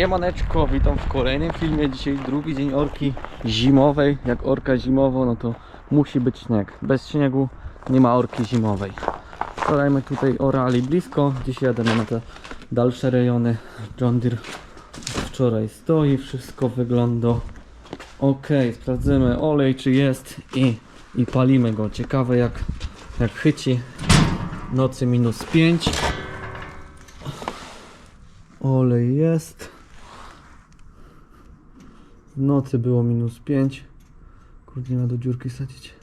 Siemaneczko, witam w kolejnym filmie. Dzisiaj drugi dzień orki zimowej. Jak orka zimowo, no to musi być śnieg. Bez śniegu nie ma orki zimowej. Wczoraj tutaj orali blisko, dzisiaj jadę na te dalsze rejony. John Deere wczoraj stoi, wszystko wygląda ok. Sprawdzimy olej czy jest i, i palimy go. Ciekawe jak, jak chyci. Nocy minus 5. Olej jest. W nocy było minus 5. Kurde, nie ma do dziurki sadzić.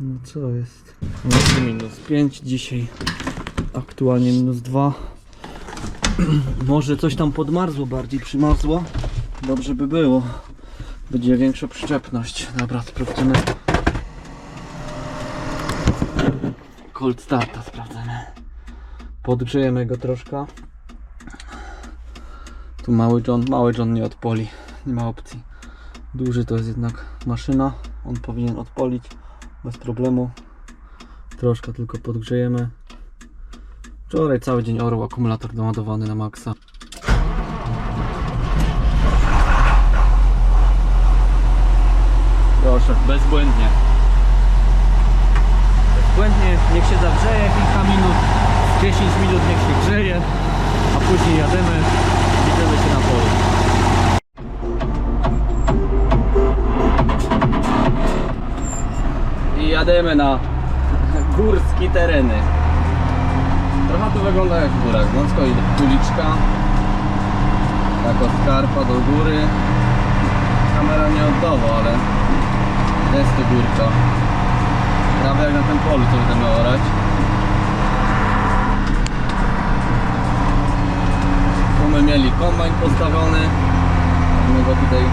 No co jest? W nocy minus 5, dzisiaj aktualnie minus 2. Może coś tam podmarzło bardziej, przymarzło. Dobrze by było. Będzie większa przyczepność. Dobra, sprawdzimy. Cold starta sprawdzamy. Podgrzejemy go troszkę. Tu mały John, mały John nie odpoli, nie ma opcji. Duży to jest jednak maszyna, on powinien odpolić bez problemu. Troszkę tylko podgrzejemy. Wczoraj cały dzień orł, akumulator doładowany na maksa. Proszę, bezbłędnie. Bezbłędnie, niech się zagrzeje kilka minut, 10 minut niech się grzeje, a później jademy, jademy na górskie tereny. Trochę to wygląda jak w górach, wąsko i uliczka, jako skarpa do góry. Kamera nie oddawa, ale jest to górka. Prawie jak na tym polu, co będziemy orać. Tu my mieli kombajn postawiony. My go tutaj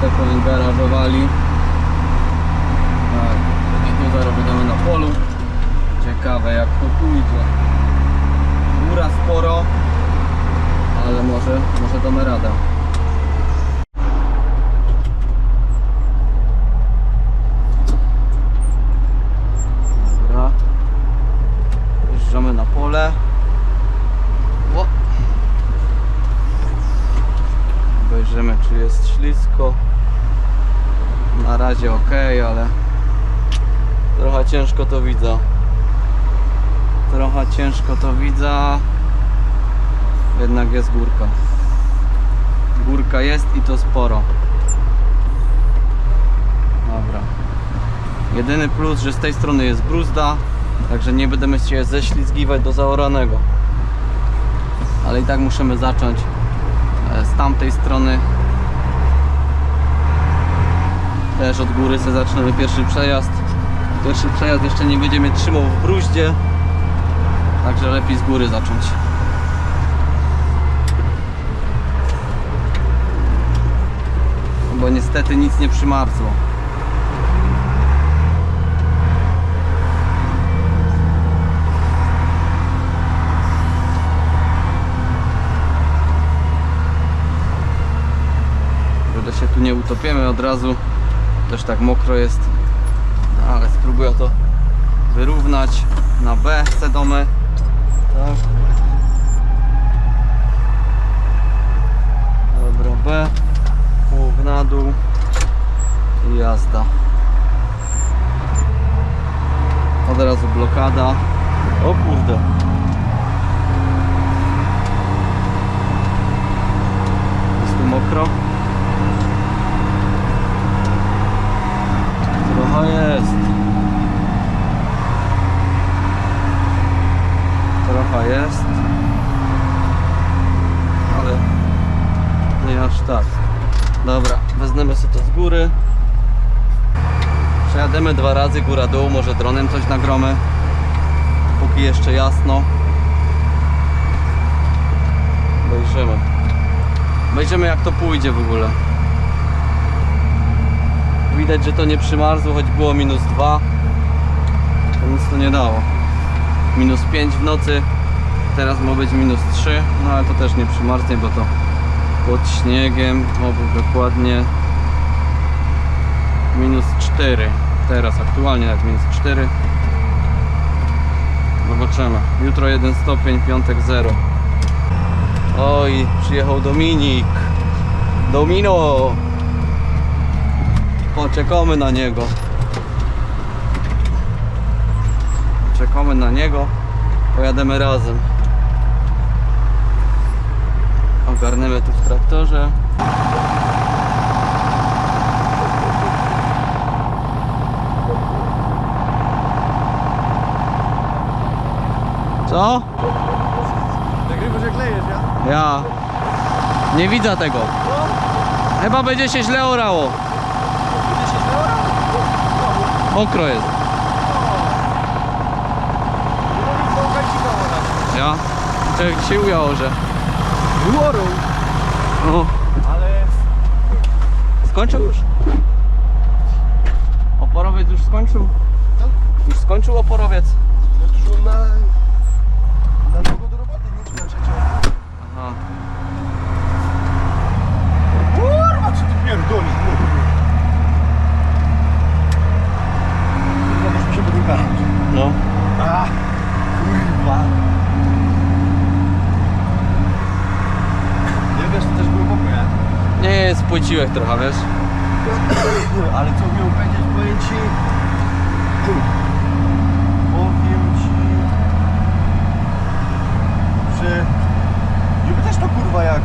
tak powiem garażowali. Tu będziemy na polu. Ciekawe jak to pójdzie. Góra sporo, ale może, może damy radę. Dobra. Wjeżdżamy na pole. Obejrzymy czy jest ślisko. Na razie ok, ale trochę ciężko to widzę. Trochę ciężko to widzę. Jednak jest górka. Górka jest i to sporo. Dobra. Jedyny plus, że z tej strony jest bruzda, także nie będziemy się ześlizgiwać do zaoranego. Ale i tak musimy zacząć e, z tamtej strony. Też od góry sobie zaczniemy pierwszy przejazd. Pierwszy przejazd jeszcze nie będzie mnie trzymał w bruździe, także lepiej z góry zacząć. Bo niestety nic nie przymarzło. Że się tu nie utopiemy od razu. Też tak mokro jest. Spróbuję to wyrównać na B sedomy. Tak. Dobra, B. Pół na dół. I jazda. Od razu blokada. O kurde. Jest tu mokro. Trochę jest. Trochę jest. Ale nie aż tak. Dobra, wezmę sobie to z góry. Przejadziemy dwa razy góra-dół, może dronem coś nagromy. Póki jeszcze jasno. Obejrzymy. Obejrzymy jak to pójdzie w ogóle. Widać, że to nie przymarzło, choć było minus 2. To nic to nie dało. Minus 5 w nocy, teraz ma być minus 3, no ale to też nie przymarznie, bo to pod śniegiem, o dokładnie minus 4. Teraz aktualnie nawet minus 4. Zobaczymy. Jutro 1 stopień, piątek 0. Oj, przyjechał Dominik. Domino. Poczekamy na niego. Czekamy na niego. Pojadziemy razem. Ogarniemy tu w traktorze. Co? Nagrywasz jak lejesz, ja? Ja nie widzę tego. Chyba będzie się źle orało. Będzie się źle orał? Mokro jest. Ja? Człowiek się ujało, że. Worą. No. Ale... Skończył już? Oporowiec już skończył? Już skończył oporowiec? Znaczy, że on na... Na długo do roboty, nie czy na trzecią. Aha. Kurwa, co ty pierdolisz? Kurwa, myśmy się podjechać. No. A, kurwa. Nie wiesz, to też głęboko, ja. Płyciłek trochę, wiesz? Ale co miał powiedzieć, powiem ci... Powiem ci... Że... Niby też to kurwa jak... y,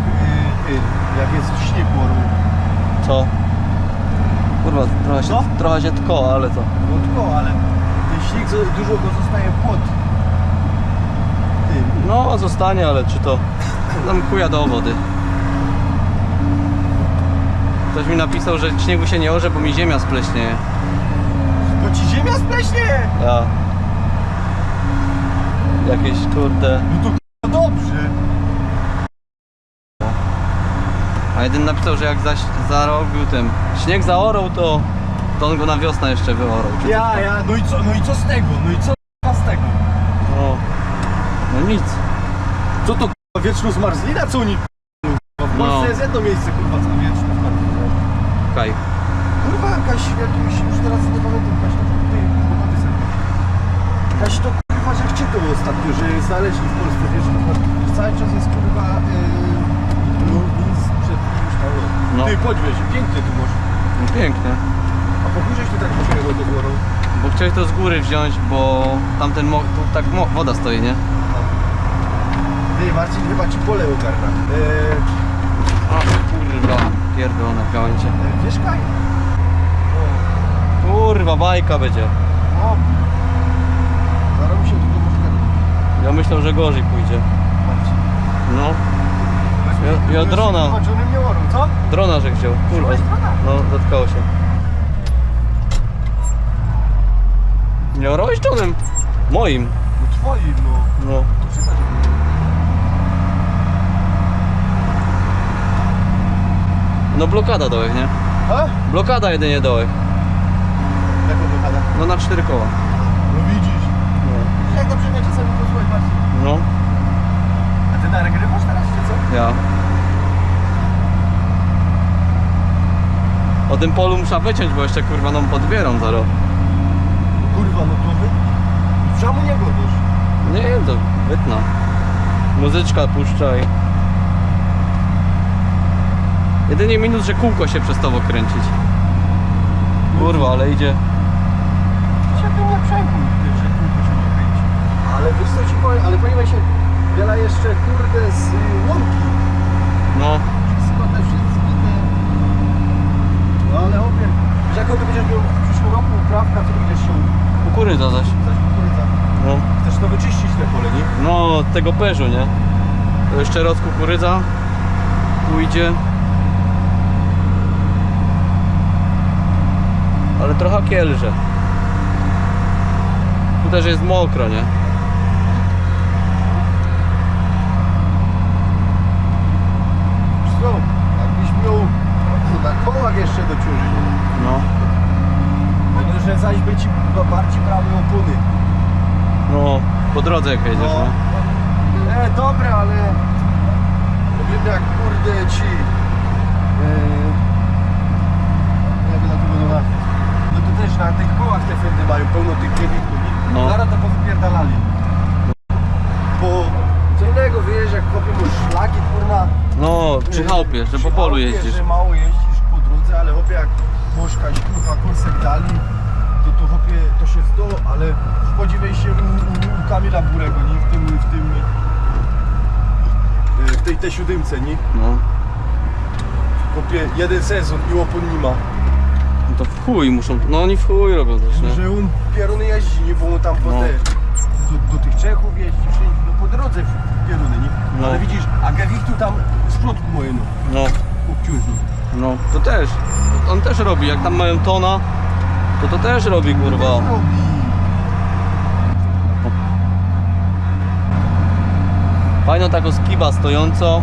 Ty, jak jest śnieg morą. Co? Kurwa, trochę się, Co? trochę się tko, ale co? No tylko, ale ten śnieg dużo go zostaje pod tym. No, zostanie, ale czy to... Tam chuja do wody. Ktoś mi napisał, że śniegu się nie orze, bo mi ziemia spleśnieje. Bo ci ziemia spleśnie! Ja. Jakieś kurde. No to dobrze. A jeden napisał, że jak zaś zarobił tym śnieg zaorał, to, to on go na wiosnę jeszcze wyorał. Czy Ja, ja, no i co, no i co z tego? No i co z tego? No, no nic. Co to kurwa wieczną zmarzlina, co oni kurwa? W No. Polsce jest jedno miejsce kurwa co zmarzlinę. Kaj. Kurwa jakaś, jakimś, już teraz nie pamiętam, jakaś to ty, pochody sobie. Jakaś to kurwa, że czytał ostatnio, że znaleźli w Polsce wieczną zmarzlinę. Cały czas jest kurwa, yy, no, nic przed już tam. No. Ty, podźwieź, piękny tu masz. No pięknie. A po żeś ty tak przyjechał do górą? Bo chciałeś to z góry wziąć, bo tamten mo- tu tak mo- woda stoi, nie? Ty, Marcin chyba ci pole ogarna. Eee, A kurwa, pierdolone gałęzie. e, wiesz kaj? Kurwa, bajka będzie. O, mi się tu może Ja myślę, że gorzej pójdzie. No, Ja- ja drona. Chodź, one mnie orą, co? drona, że wziął. Kurwa. No, zatkało się. Nie dronem? Moim. No twoim, no. No. To. No blokada dołek, nie? A? Blokada jedynie dołek. Jaką blokada? No na cztery koła. No widzisz. No. Jak dobrze mnie czasami posłuchać, Marcin. No, A ty nagrywasz teraz, czy co? ja. O tym polu muszę wyciąć, bo jeszcze kurwa nam podbieram zaraz. No kurwa, no to wy... Czemu nie godzisz? Nie, to wytna. Muzyczka puszczaj. Jedynie minus, że kółko się przestało kręcić. Kurwa, ale idzie. Ty się tym nie przejmuj, że kółko się nie kręci. Ale wiesz co ci powiem, ale ponieważ się wiele jeszcze kurde z y, łąki. No, Wszystko te wszystkie te... No ale opie, wiesz jaką ty będziesz miał w przyszłym roku uprawka, co ty będziesz się kukurydza zaś. zaś kukurydza. No, Chcesz to wyczyścić te pole, nie? no tego peżu, nie? To jeszcze raz kukurydza pójdzie. Ale trochę kielże. Tu też jest mokro, nie? Co, jakbyś miał na kołach jeszcze dociążyć. No, Będzie, że zaś by ci bardziej brały opony. no, po drodze jak jedziesz, No. no. E, dobre, ale jak kurde ci e, jak na to też na tych kołach te fendy mają pełno tych kielichów i No. zaraz to powypierdalali. Bo co innego wiesz jak kopią już szlaki kurna mówię, że po polu jeździsz. Wiesz, że mało jeździsz po drodze, ale hopie jak moszkać kurwa kąsek dali, to to hopie to się zdo, ale spodziewaj się u, u, u Kamila Burego, nie? W tym, w tym, e, w tej tej siódemce, nie? No, Hopie jeden sezon i opon nie ma. No to w chuj muszą, no oni w chuj robią też, nie? Że on pieruny jeździ, nie? Bo on tam po No. te, do, do tych Czechów jeździ, wszędzie, no po drodze w pieruny, nie? No. Ale widzisz, a tu tam z przodku moje, no, No, no, to też, on też robi, jak tam mają tona, to to też robi, kurwa. robi. Fajno taką skiba stojąco,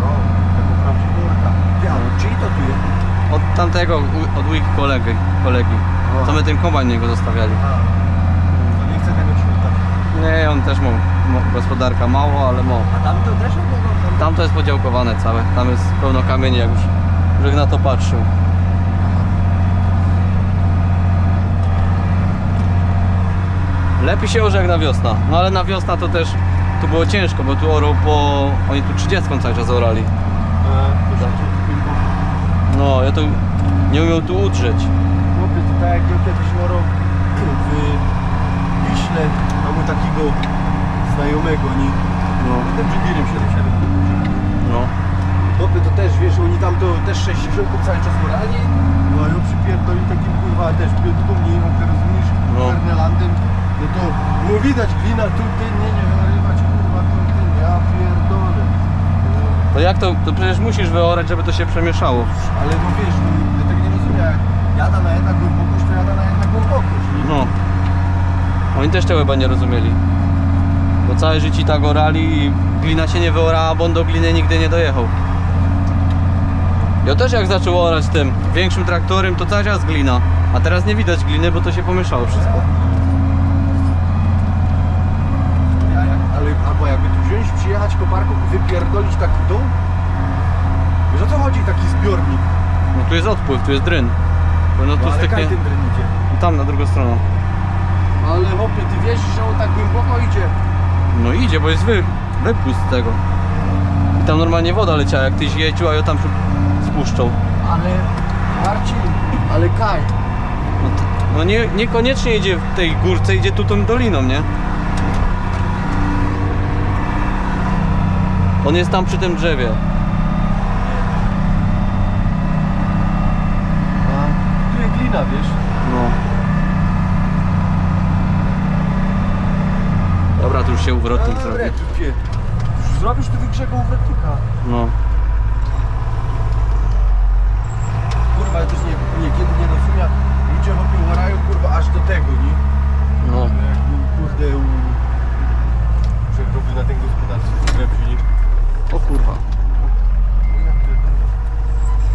No, czyj to tu jest? Od tamtego, u- od ujki kolegi, kolegi, co my ten kombajn niego zostawiali. A, to nie chcę tego oddać. Nie, on też ma ma gospodarka mało, ale ma. A tam to też mogą? Tam... To jest podziałkowane całe, tam jest pełno kamieni, jak już, już na to patrzył. Lepiej się orze jak na wiosna, no ale na wiosna to też, tu było ciężko, bo tu orą po, oni tu 30 cały czas orali. E, się tu No, ja to nie umiał tu udrzeć. Chłopie, to tak jak ja kiedyś moro w Wiśle, mamy takiego znajomego, nie? No, Tym Jigirem 77. no, Chłopie, to też, wiesz, oni tam to też 60 cały czas morali, no a ja przypierdoli takim kurwa też piątką, nie wiem, rozumiesz, No. Fernelandem, no to no widać glina tu, ty, nie, nie wyrywać, kurwa, tu, ty, ja pierdolę. No. To jak to, to przecież musisz wyorać, żeby to się przemieszało. Ale no wiesz, ja tego nie rozumiem, jak jada na jednak głębokość, to jada na jednak głębokość? No. Oni też tego chyba nie rozumieli. Bo całe życie tak orali i glina się nie wyorała, bo on do gliny nigdy nie dojechał. Ja też jak zaczął orać tym większym traktorem, to cały czas glina. A teraz nie widać gliny, bo to się pomieszało wszystko. Ja, jak, ale, albo jakby tu wziąć, przyjechać koparką i wypierdolić taki dół? Wiesz o co chodzi taki zbiornik? No tu jest odpływ, tu jest dryn. Bo no No, tu ale styknie. kaj ten dren idzie. Tam na drugą stronę. Ale hopie, ty wiesz, że on tak głęboko idzie. No idzie, bo jest wy, wypust z tego. I tam normalnie woda leciała, jak tyś jeździł, a ją tam się spuszczał. Ale Marcin, ale kaj. No, to, no nie, niekoniecznie idzie w tej górce, idzie tu tą doliną, nie? On jest tam przy tym drzewie. A, tu jest glina, wiesz? No. Dobra, tu już się uwrotnik A, zrobi. Już Zrobisz tu wygrzegą wrotnika. No. Kurwa, ja też nie, niekiedy nie rozumiem. Ludzie hopie łarają, kurwa, aż do tego, nie? No. Jak był, kurde, u... Że robił na tym gospodarstwie w nie? O kurwa.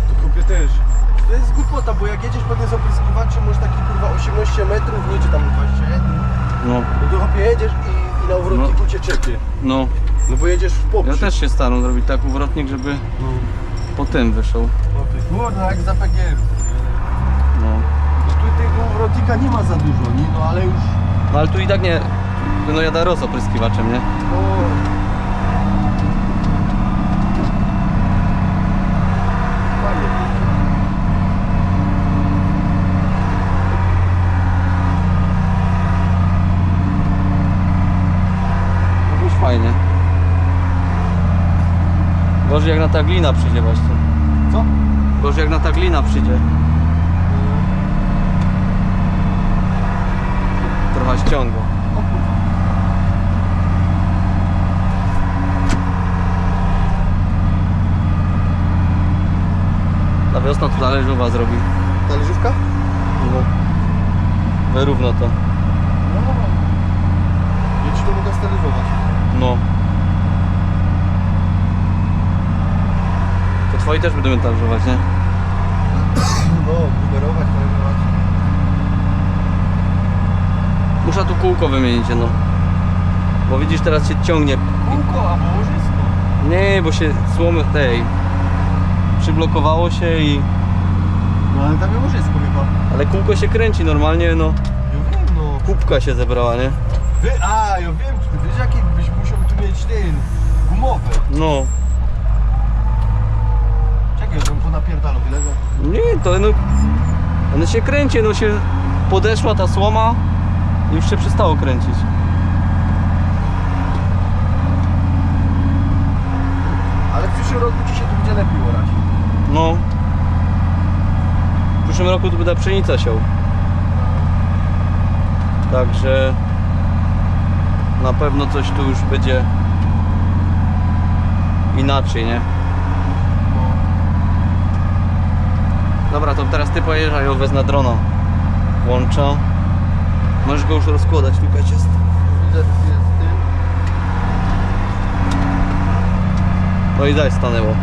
To kupię też. To jest głupota, bo jak jedziesz po tym opryskiwaczem, masz taki kurwa 18 metrów, nie czy tam 21, No. no to chłopie jedziesz i, i na uwrotniku cię czepie. No. No bo jedziesz w poprzek. Ja też się staram zrobić tak uwrotnik, żeby No, po tym wyszedł. chłopie, kurde, jak za PGR. No. No tu tego uwrotnika nie ma za dużo, nie? No ale już... No ale tu i tak nie. No jadę roz opryskiwaczem, nie? No... Fajnie. No już fajnie. Gorzej jak na ta glina przyjdzie właśnie. Co? Gorzej jak na ta glina przyjdzie. Trochę ściąga. O kurwa. Ta wiosna tu zależuwa zrobi. Talerzówka? No. Wyrówno to. No. Ja ci to mogę steryzować. No. Twoi też będą talerzować, nie? No, numerować, numerować. Muszę tu kółko wymienić, no. Bo widzisz, teraz się ciągnie. Kółko albo łożysko. Nie, bo się słomy tej przyblokowało się i. No ale tam jest łożysko chyba. Ale kółko się kręci normalnie, no. Ja wiem, no. Kubka się zebrała, nie? Wy, a, ja wiem, ty wiesz jaki byś musiał tu mieć ten, gumowe. No. Napierdalą. Nie, to no... One się kręci, no się podeszła ta słoma i już się przestało kręcić. Ale w przyszłym roku ci się tu będzie lepiej orać. No. W przyszłym roku tu będę pszenica siał. Także na pewno coś tu już będzie inaczej, nie? Dobra, to teraz ty pojeżdżaj, ja wezmę drona. Włączę. Możesz go już rozkładać, tylko jest. Widzę, jest ty. No i daj, stanęło.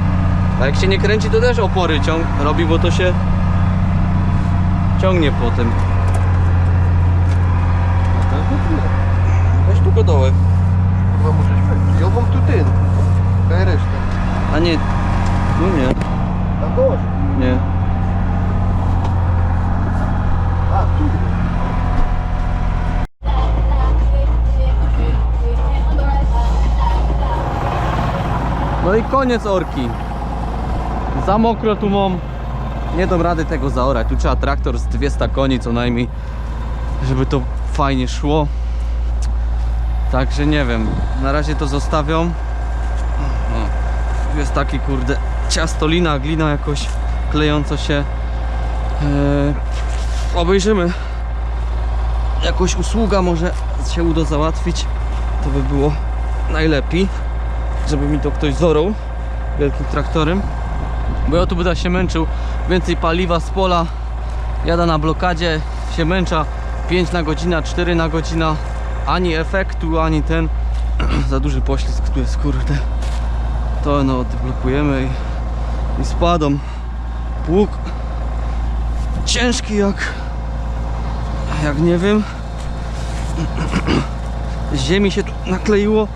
A jak się nie kręci, to też opory ciąg robi, bo to się ciągnie potem. Weź tu godołek. Kurwa, możesz wejść. Ja mam tu ten. Kaj resztę. A nie, no nie, A gość. nie. Koniec orki. Za mokro tu mam. Nie dam rady tego zaorać. Tu trzeba traktor z 200 koni co najmniej, żeby to fajnie szło. Także nie wiem. Na razie to zostawiam. O, tu jest taki kurde ciastolina, glina jakoś klejąca się. Eee, obejrzymy. Jakoś usługa może się uda załatwić. To by było najlepiej żeby mi to ktoś zorął wielkim traktorem bo ja tu będę się męczył. Więcej paliwa z pola jada na blokadzie się męcza. 5 na godzinę, 4 na godzinę. Ani efektu, ani ten. Za duży poślizg tu jest kurde. To no odblokujemy i, i spadą pług ciężki jak jak nie wiem. Z ziemi się tu nakleiło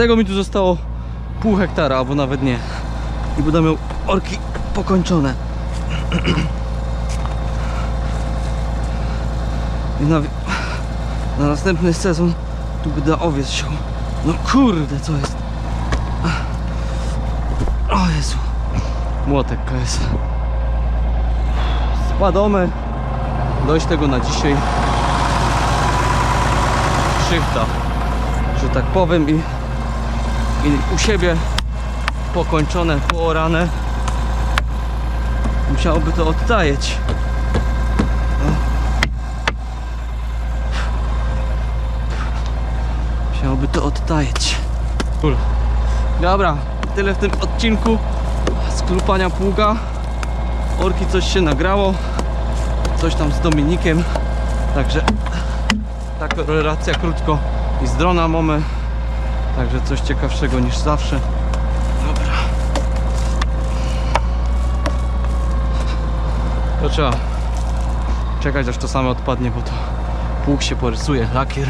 tego mi tu zostało pół hektara, albo nawet nie. I będę miał orki pokończone. I na, na następny sezon tu będę owiec siał. No kurde, co jest? O Jezu. Młotek jest. Spadamy. Dość tego na dzisiaj. Szychta, że tak powiem i i u siebie pokończone, poorane. Musiałoby to odtajeć O. musiałoby to odtajeć Cool. dobra, tyle w tym odcinku z klupania pługa. Orki coś się nagrało. Coś tam z Dominikiem. Także taka relacja krótko i z drona mamy Także coś ciekawszego niż zawsze. Dobra. To trzeba czekać aż to samo odpadnie, bo to pług się porysuje, lakier.